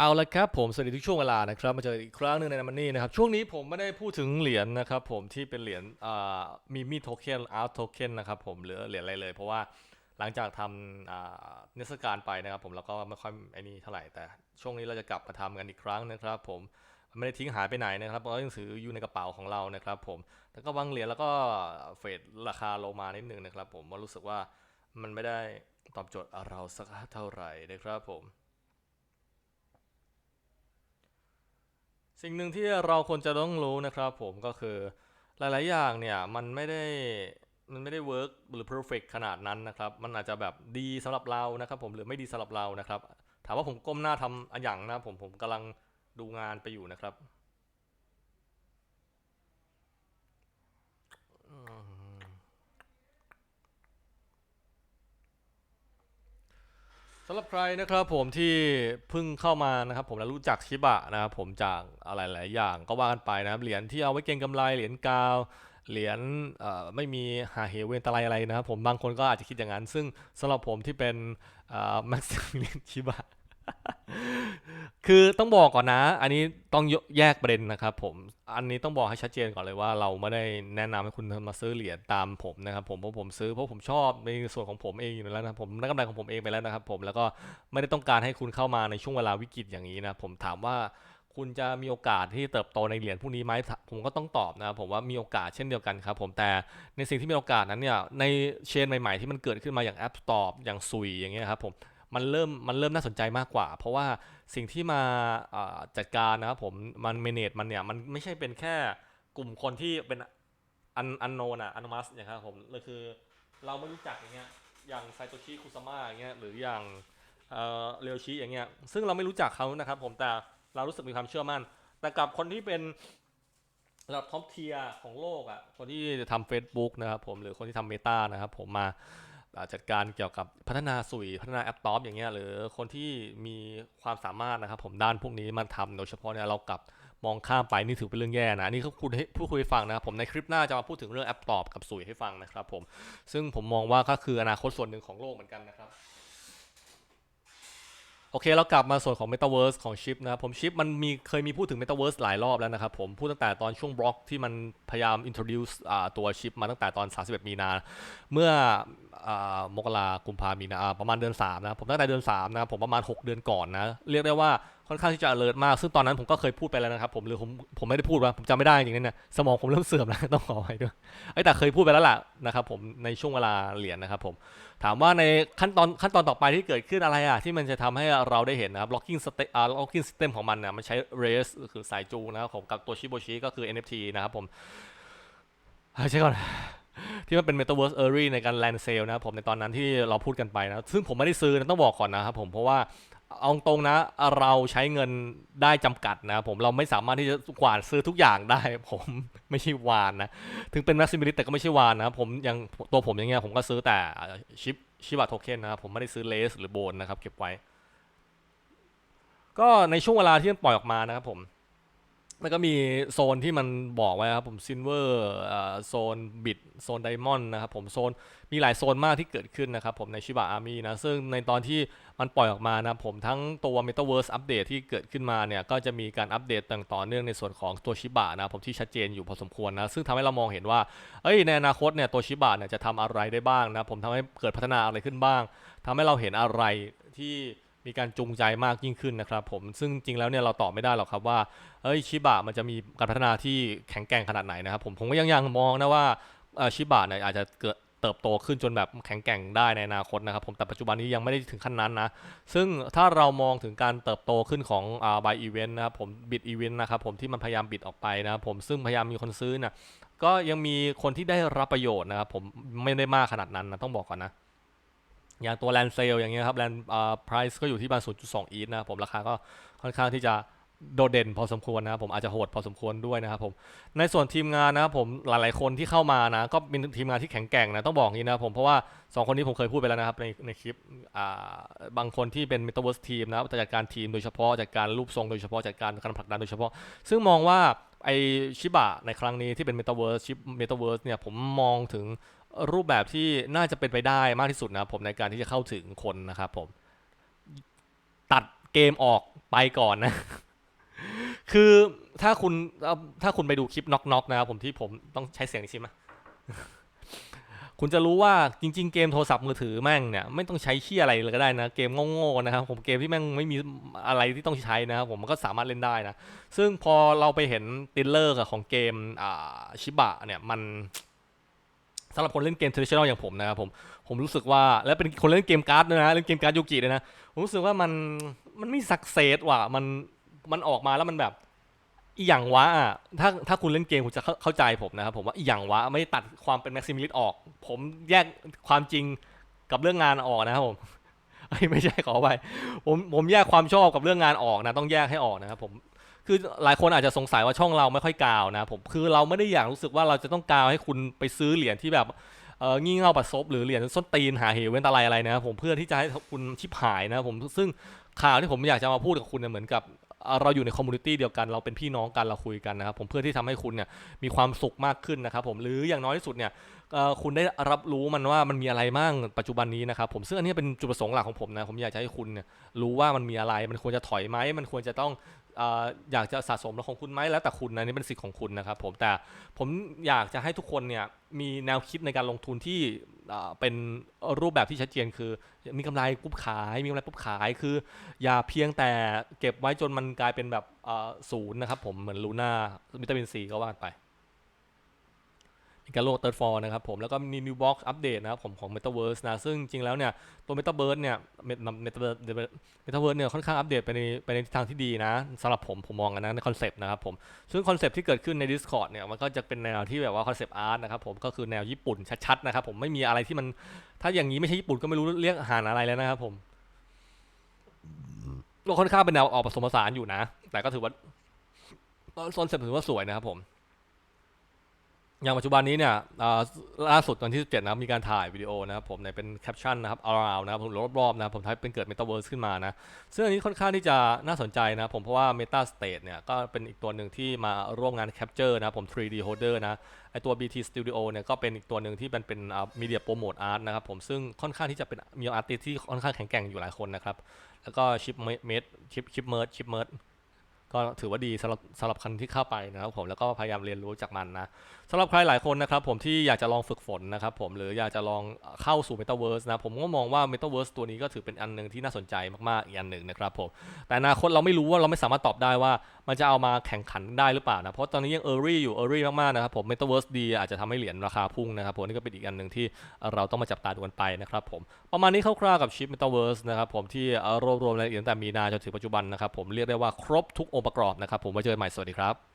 เอาละครับผมสวัสดีทุกช่วงเวลานะครับมาเจออีกครั้งหนึ่งในมันนี่นะครับช่วงนี้ผมไม่ได้พูดถึงเหรียญนะครับผมที่เป็นเหรียญมีมีโทเค็นอาร์ตโทเค็นนะครับผมหรือเหรียญอะไรเลย เพราะว่าหลังจากทำอ่าเทศกาลไปนะครับผมแล้วก็ไม่ค่อยไอ้นี่เท่าไหร่แต่ช่วงนี้เราจะกลับมาทำกันอีกครั้งนะครับผมไม่ได้ทิ้งหายไปไหนนะครับเพราะว่ายังถืออยู่ในกระเป๋าของเรานะครับผมแล้วก็บางเหรียญแล้วก็เฟดราคาลงมานิดนึงนะครับผมว่ารู้สึกว่ามันไม่ได้ตอบโจทย์เราสักเท่าไหร่นะครับผม สิ่งหนึ่งที่เราควรจะต้องรู้นะครับผมก็คือหลาย ๆ อย่างเนี่ยมันไม่ได้มันไม่ได้เวิร์กหรือเพอร์เฟกขนาดนั้นนะครับ มันอาจจะแบบดีสำหรับเรานะครับผมหรือไม่ดีสำหรับเรานะครับ ถามว่าผมก้มหน้าทำอันอย่างนะผมผมกำลังดูงานไปอยู่นะครับ สำหรับใครนะครับผมที่เพิ่งเข้ามานะครับผมแล้วรู้จักชิบะนะครับผมจากอะไรหลายอย่างก็ว่ากันไปนะครับเหรียญที่เอาไว้เก็งกำไรเหรียญกาว เหรียญไม่มีหาเหวเวนตะไลอะไรนะครับผมบางคนก็อาจจะคิดอย่างนั้น ซึ่งสำหรับผมที่เป็นแม็กซ์เล่นชิบะ คือต้องบอกก่อนนะ อันนี้ต้องแยกประเด็นนะครับผม อันนี้ต้องบอกให้ชัดเจนก่อนเลยว่าเราไม่ได้แนะนำให้คุณมาซื้อเหรียญตามผมนะครับผมเพราะผมซื้อเพราะผมชอบในส่วนของผมเองอยู่แล้วนะผมได้กำไรของผมเองไปแล้วนะครับผมแล้วก็ไม่ได้ต้องการให้คุณเข้ามาในช่วงเวลาวิกฤตอย่างนี้นะผมถามว่าคุณจะมีโอกาสที่เติบโตในเหรียญพวกนี้ไหมผมก็ต้องตอบนะผมว่ามีโอกาสเช่นเดียวกันครับผมแต่ในสิ่งที่มีโอกาสนั้นเนี่ยในเชนใหม่ๆที่มันเกิดขึ้นมาอย่าง App Store อย่างซุยอย่างเงี้ยครับผม มันเริ่มมันเริ่มน่าสนใจมากกว่า เพราะว่าสิ่งที่มาจัดการนะครับผมมันเมเนจมันเนี่ยมันไม่ใช่เป็นแค่กลุ่มคนที่เป็นอันอันโนนอะอันมัสอย่างครับผมเลยคือเราไม่รู้จักอย่างเงี้ยอย่างไซโตชิคุซามะอย่างเงี้ยหรืออย่างเออเรียวชิอย่างเงี้ยซึ่งเราไม่รู้จักเขานะครับผมแต่เรารู้สึกมีความเชื่อมั่น แต่กับคนที่เป็นระดับท็อปเทียร์ของโลกอะ่ะคนที่ทำ Facebook นะครับผมหรือคนที่ทำเมตานะครับผมมา จัดการเกี่ยวกับพัฒนาสุยพัฒนาแอปท็อปอย่างเงี้ยหรือคนที่มีความสามารถนะครับผมด้านพวกนี้มาทำโดยเฉพาะเนี่ยเรากลับมองข้ามไปนี่ถือเป็นเรื่องแย่นะนี่เขาพูดให้ผู้คุยฟังนะครับผมในคลิปหน้าจะมาพูดถึงเรื่องแอปท็อปกับสุยให้ฟังนะครับผมซึ่งผมมองว่าก็คืออนาคตส่วนหนึ่งของโลกเหมือนกันนะครับโอเคเรากลับมาส่วนของ Metaverse ของชิปนะครับผมชิปมันมีเคยมีพูดถึง Metaverse หลายรอบแล้วนะครับผมพูดตั้งแต่ตอนช่วงบล็อกที่มันพยายาม introduce ตัวชิปมาตั้งแต่ตอน 31 มีนาเมื่อ มกรากุมภามีนาประมาณเดือน3นะผมตั้งแต่เดือน3นะผมประมาณ 6 เดือนก่อนนะ เรียกได้ว่าค่อนข้างที่จะ alert มาก ซึ่งตอนนั้นผมก็เคยพูดไปแล้วนะครับ ผมหรือผมผมไม่ได้พูดว่าผมจำไม่ได้จริงๆเนี่ยสมองผมเริ่มเสื่อมแล้วต้องขอไปด้วยเอ้แต่เคยพูดไปแล้วล่ะนะครับผมในช่วงเวลาเหรียญนะครับผมถามว่าในขั้นตอนขั้นตอนต่อไปที่เกิดขึ้นอะไรอะที่มันจะทำให้เราได้เห็นนะครับ locking system อ่า locking system ของมันเนี่ยมันใช้ race คือสายจูนะครับผมกับตัวชิโบชิก็คือ NFT นะครับผมใช่ก่อน ที่มันเป็น Metaverse Early ในการ land sale นะครับผมในตอนนั้นที่เราพูดกันไปนะ ซึ่งผมไม่ได้ซื้อนะต้องบอกก่อนนะครับผมเพราะว่าเอาตรงนะเราใช้เงินได้จำกัดนะครับผมเราไม่สามารถที่จะกวาดซื้อทุกอย่างได้ ผมไม่ใช่วานนะ ถึงเป็น maximalist แต่ก็ไม่ใช่วานนะผมยังตัวผมอย่างเงี้ยผมก็ซื้อแต่ชิปชิบะโทเค็นนะครับผมไม่ได้ซื้อเลสหรือโบนนะครับเก็บไว้ ก็ในช่วงเวลาที่มันปล่อยออกมานะครับผม มันก็มีโซนที่มันบอกไว้ครับผมซินเวอร์โซนบิดโซนไดมอนด์นะครับผมโซนมีหลายโซนมากที่เกิดขึ้นนะครับผมในชิบะอาร์มี่นะ ซึ่งในตอนที่มันปล่อยออกมานะผมทั้งตัว Metaverse อัปเดตที่เกิดขึ้นมาเนี่ย ก็จะมีการอัปเดตต่อเนื่องในส่วนของตัวชิบะนะผมที่ชัดเจนอยู่พอสมควรนะ ซึ่งทำให้เรามองเห็นว่าเอ้ยในอนาคตเนี่ยตัวชิบะเนี่ยจะทำอะไรได้บ้างนะผมทำให้เกิดพัฒนาอะไรขึ้นบ้างทำให้เราเห็นอะไรที่ มีการจูงใจมากยิ่งขึ้นนะครับผมซึ่งจริงแล้วเนี่ยเราตอบไม่ได้หรอกครับว่าเอ้ยชิบะมันจะมีการพัฒนาที่แข็งแกร่งขนาดไหนนะครับผมผมก็ยังยังมองนะว่าชิบะเนี่ยอาจจะเกิดเติบโตขึ้นจนแบบแข็งแกร่งได้ในอนาคตนะครับผมแต่ปัจจุบันนี้ยังไม่ได้ถึงขั้นนั้นนะ ซึ่งถ้าเรามองถึงการเติบโตขึ้นของอ่าบายอีเวนต์นะครับผมบิดอีเวนต์นะครับผมที่มันพยายามบิดออกไปนะครับผมซึ่งพยายามมีคนซื้อนะก็ยังมีคนที่ได้รับประโยชน์นะครับผมไม่ได้มากขนาดนั้นนะต้องบอกก่อนนะ อย่างตัวแลนเซลอย่างเงี้ยครับแลนอ่า price ก็อยู่ที่ประมาณ0.2อีทนะครับผมราคาก็ค่อนข้างที่จะโดดเด่นพอสมควรนะครับผมอาจจะโหดพอสมควรด้วยนะครับผมในส่วนทีมงานนะครับผมหลายๆคนที่เข้ามานะก็เป็นทีมงานที่แข็งแกร่งนะต้องบอกอย่างนี้นะครับผมเพราะว่า 2 คนนี้ผมเคยพูดไปแล้วนะครับในในคลิปอ่าบางคนที่เป็น Metaverse ทีมนะครับจัดการทีมโดยเฉพาะจัดการรูปทรงโดยเฉพาะจัดการการผลักดันโดยเฉพาะ ซึ่งมองว่าไอชิบะในครั้งนี้ที่เป็น Metaverse ชิป Metaverse เนี่ยผมมองถึง รูปแบบที่น่าจะเป็นไปได้มากที่สุดนะครับผมในการที่จะเข้าถึงคนนะครับผม ตัดเกมออกไปก่อนนะ คือถ้าคุณถ้าคุณไปดูคลิปน็อกน็อกนะครับผมที่ผมต้องใช้เสียงนี้ใช่ไหมคุณจะรู้ว่าจริง ๆ เกมโทรศัพท์มือถือแม่งเนี่ยไม่ต้องใช้เชี่ยอะไรเลยก็ได้นะ เกมโง่ๆนะครับผมเกมที่แม่งไม่มีอะไรที่ต้องใช้นะครับผมมันก็สามารถเล่นได้นะ ซึ่งพอเราไปเห็นติลเลอร์ของเกมอ่าชิบะเนี่ยมัน สำหรับคนเล่นเกม traditional อย่างผมนะครับผมผมรู้สึกว่าและเป็นคนเล่นเกมการ์ดด้วยนะเล่นเกมการ์ดยูกิด้วยนะผมรู้สึกว่ามันมันไม่สักเซสว่ะมันมันออกมาแล้วมันแบบอีหยังวะอะถ้าถ้าคุณเล่นเกมคุณจะเข้าเข้าใจผมนะครับผมว่าอีหยังวะไม่ตัดความเป็นแม็กซิมิลิสออก ผมแยกความจริงกับเรื่องงานออกนะครับผมเอ้ไม่ใช่ขอไปผมผมแยกความชอบกับเรื่องงานออกนะต้องแยกให้ออกนะครับผม คือหลายคนอาจจะสงสัยว่าช่องเราไม่ค่อยกาวนะผมคือเราไม่ได้อยากรู้สึกว่าเราจะต้องกาวให้คุณไปซื้อเหรียญที่แบบเอองี่เง่าปัดซบหรือเหรียญส้นตีนหาเหวเว้นตะไลอะไรนะผมเพื่อที่จะให้คุณชิบหายนะผมซึ่งข่าวที่ผมอยากจะมาพูดกับคุณเนี่ยเหมือนกับเราอยู่ในคอมมูนิตี้เดียวกันเราเป็นพี่น้องกันเราคุยกันนะครับผมเพื่อที่ทำให้คุณเนี่ยมีความสุขมากขึ้นนะครับผมหรืออย่างน้อยที่สุดเนี่ยคุณได้รับรู้มันว่ามันมีอะไรบ้างปัจจุบันนี้นะครับผมซึ่งอันนี้เป็นจุดประสงค์หลักของผมนะผมอยากจะให้คุณเนี่ยรู้ว่ามันมีอะไร มันควรจะถอยไหมมันควรจะต้องอยากจะสะสมแล้วของคุณไหมแล้วแต่คุณนะนี่เป็นสิทธิ์ของคุณนะครับผมแต่ผมอยากจะให้ทุกคนเนี่ยมีแนวคิดในการลงทุนที่เป็นรูปแบบที่ชัดเจนคือ มีกำไรปุ๊บขาย มีกำไรปุ๊บขายคือ อย่าเพียงแต่เก็บไว้จนมันกลายเป็นแบบศูนย์นะครับผมเหมือนลูน่าวิตามินซีก็ว่าไป การโลกเติร์ดฟอร์นะครับผมแล้วก็มี New Box อัปเดตนะครับผมของ Metaverse นะ ซึ่งจริงแล้วเนี่ย ตัว Metaverse เนี่ย Metaverse Metaverse เนี่ยค่อนข้างอัปเดตไปในไปในทิศทางที่ดีนะสำหรับผมผมมองกันนะในคอนเซปต์นะครับผม ซึ่งคอนเซปต์ที่เกิดขึ้นใน Discord เนี่ย มันก็จะเป็นแนวที่แบบว่าคอนเซปต์อาร์ตนะครับผมก็คือแนวญี่ปุ่นชัดๆนะครับผมไม่มีอะไรที่มันถ้าอย่างนี้ไม่ใช่ญี่ปุ่นก็ไม่รู้เรียกอาหารอะไรแล้วนะครับผมก็ค่อนข้างเป็นแนวออกผสมผสานอยู่นะ แต่ก็ถือว่าคอนเซปต์ถือว่าสวยนะครับผม อย่างปัจจุบันนี้เนี่ยล่าสุดตอนที่ 17 นะครับมีการถ่ายวิดีโอนะครับผมในเป็นแคปชั่นนะครับ around นะครับผมรอบๆนะครับผมทำให้เป็นเกิด metaverse ขึ้นมานะ ซึ่งอันนี้ค่อนข้างที่จะน่าสนใจนะผมเพราะว่า meta state เนี่ยก็เป็นอีกตัวหนึ่งที่มาร่วมงาน capture นะผม 3D holder นะไอตัว BT Studio เนี่ยก็เป็นอีกตัวหนึ่งที่มันเป็น media promote art นะครับผมซึ่งค่อนข้างที่จะเป็นมีอาร์ติสที่ค่อนข้างแข็งแกร่งอยู่หลายคนนะครับแล้วก็ชิปเมดชิปชิปเมิร์ดชิปเมิร์ด ก็ถือว่าดีสำหรับสำหรับคนที่เข้าไปนะครับผมแล้วก็พยายามเรียนรู้จากมันนะสำหรับใครหลายคนนะครับผมที่อยากจะลองฝึกฝนนะครับผมหรืออยากจะลองเข้าสู่ Metaverse นะผมก็มองว่า Metaverse ตัวนี้ก็ถือเป็นอันหนึ่งที่น่าสนใจมากๆอีกอันหนึ่งนะครับผมแต่อนาคตเราไม่รู้ว่าเราไม่สามารถตอบได้ว่า มันจะเอามาแข่งขันได้หรือเปล่านะ เพราะตอนนี้ยังเออรี่อยู่เออรี่มากๆนะครับผมเมตาเวิร์สดีอาจจะทำให้เหรียญราคาพุ่งนะครับผมนี่ก็เป็นอีกอันหนึ่งที่เราต้องมาจับตาดูกันไปนะครับผมประมาณนี้คร่าวๆกับชิปเมตาเวิร์สนะครับผมที่รวบรวมรายละเอียดตั้งแต่มีนาจนถึงปัจจุบันนะครับผมเรียกได้ว่าครบทุกองค์ประกอบนะครับผมไว้เจอกันใหม่สวัสดีครับ